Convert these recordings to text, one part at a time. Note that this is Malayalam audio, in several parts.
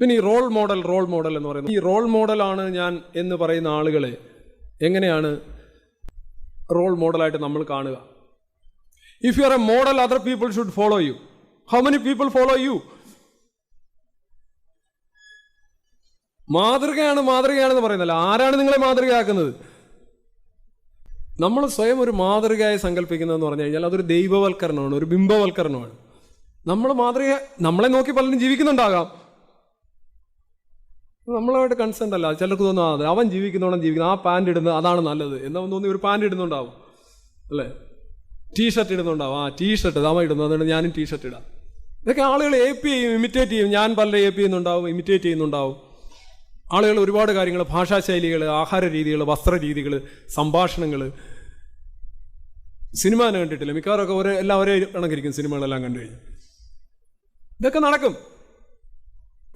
പിന്നെ ഈ റോൾ മോഡൽ റോൾ മോഡൽ എന്ന് പറയുന്നത്. ഈ റോൾ മോഡലാണ് ഞാൻ എന്ന് പറയുന്ന ആളുകളെ എങ്ങനെയാണ് റോൾ മോഡലായിട്ട് നമ്മൾ കാണുക? If you are a model other people should follow you how many people follow you മാതൃകയാണ് മാതൃകയാണെന്ന് പറയുന്നല്ല ആരാണ് നിങ്ങളെ മാതൃകയാക്കുന്നത്? നമ്മൾ സ്വയം ഒരു മാതൃകയായി സങ്കല്പിക്കുന്നതെന്ന് പറഞ്ഞു കഴിഞ്ഞാൽ അതൊരു ദൈവവൽക്കരണമാണ് ഒരു ബിംബവൽക്കരണമാണ്. നമ്മൾ മാതൃക നമ്മളെ നോക്കി പലരും ജീവിക്കുന്നുണ്ടാകാം. നമ്മളായിട്ട് കൺസേൺ അല്ല. ചിലർക്ക് തോന്നുന്നു ആ, അതെ അവൻ ജീവിക്കുന്നോണം ജീവിക്കുന്നു. ആ പാന്റ് ഇടുന്നത് അതാണ് നല്ലത്. എന്നവൻ തോന്നി ഒരു പാന്റ് ഇടുന്നുണ്ടാവും. അല്ലേ? ടീ ഷർട്ട് ഇടുന്നുണ്ടാവും. ആ ടീ ഷർട്ട് അവൻ ഇടുന്നു അതുകൊണ്ട് ഞാനും ടീ ഷർട്ട് ഇടാം. ഇതൊക്കെ ആളുകൾ എ പി ചെയ്യും ഇമിറ്റേറ്റ് ചെയ്യും. ഞാൻ പലരെ എ പി ചെയ്യുന്നുണ്ടാവും ഇമിറ്റേറ്റ് ചെയ്യുന്നുണ്ടാവും. ആളുകൾ ഒരുപാട് കാര്യങ്ങൾ ഭാഷാശൈലികൾ ആഹാര രീതികൾ വസ്ത്ര രീതികൾ സംഭാഷണങ്ങൾ. സിനിമ കണ്ടിട്ടില്ല? മിക്കവാറൊക്കെ ഒരേ എല്ലാം ഒരേ കണക്കിരിക്കും സിനിമകളെല്ലാം കണ്ടു കഴിഞ്ഞു ഇതൊക്കെ നടക്കും.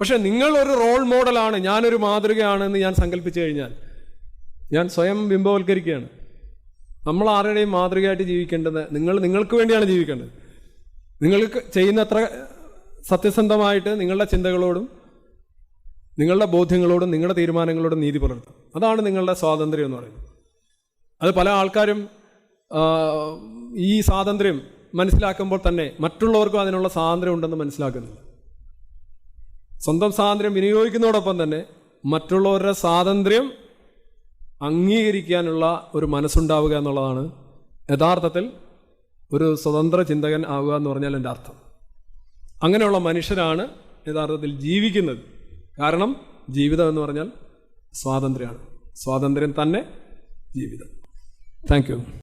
പക്ഷെ നിങ്ങൾ ഒരു റോൾ മോഡലാണ് ഞാനൊരു മാതൃകയാണെന്ന് ഞാൻ സങ്കല്പിച്ചു കഴിഞ്ഞാൽ ഞാൻ സ്വയം ബിംബവൽക്കരിക്കുകയാണ്. നമ്മൾ ആരുടെയും മാതൃകയായിട്ട് ജീവിക്കേണ്ടത് നിങ്ങൾ നിങ്ങൾക്ക് വേണ്ടിയാണ് ജീവിക്കേണ്ടത്. നിങ്ങൾക്ക് ചെയ്യുന്നത്ര സത്യസന്ധമായിട്ട് നിങ്ങളുടെ ചിന്തകളോടും നിങ്ങളുടെ ബോധ്യങ്ങളോടും നിങ്ങളുടെ തീരുമാനങ്ങളോടും നീതി പുലർത്തും. അതാണ് നിങ്ങളുടെ സ്വാതന്ത്ര്യം എന്ന് പറയുന്നത്. അത് പല ആൾക്കാരും ഈ സ്വാതന്ത്ര്യം മനസ്സിലാക്കുമ്പോൾ തന്നെ മറ്റുള്ളവർക്കും അതിനുള്ള സ്വാതന്ത്ര്യം ഉണ്ടെന്ന് മനസ്സിലാക്കുന്നില്ല. സ്വന്തം സ്വാതന്ത്ര്യം വിനിയോഗിക്കുന്നതോടൊപ്പം തന്നെ മറ്റുള്ളവരുടെ സ്വാതന്ത്ര്യം അംഗീകരിക്കാനുള്ള ഒരു മനസ്സുണ്ടാവുക എന്നുള്ളതാണ് യഥാർത്ഥത്തിൽ ഒരു സ്വതന്ത്ര ചിന്തകൻ ആവുക എന്ന് പറഞ്ഞാൽ എന്റെ അർത്ഥം. അങ്ങനെയുള്ള മനുഷ്യരാണ് യഥാർത്ഥത്തിൽ ജീവിക്കുന്നത്. കാരണം ജീവിതം എന്ന് പറഞ്ഞാൽ സ്വാതന്ത്ര്യമാണ്. സ്വാതന്ത്ര്യം തന്നെ ജീവിതം. താങ്ക്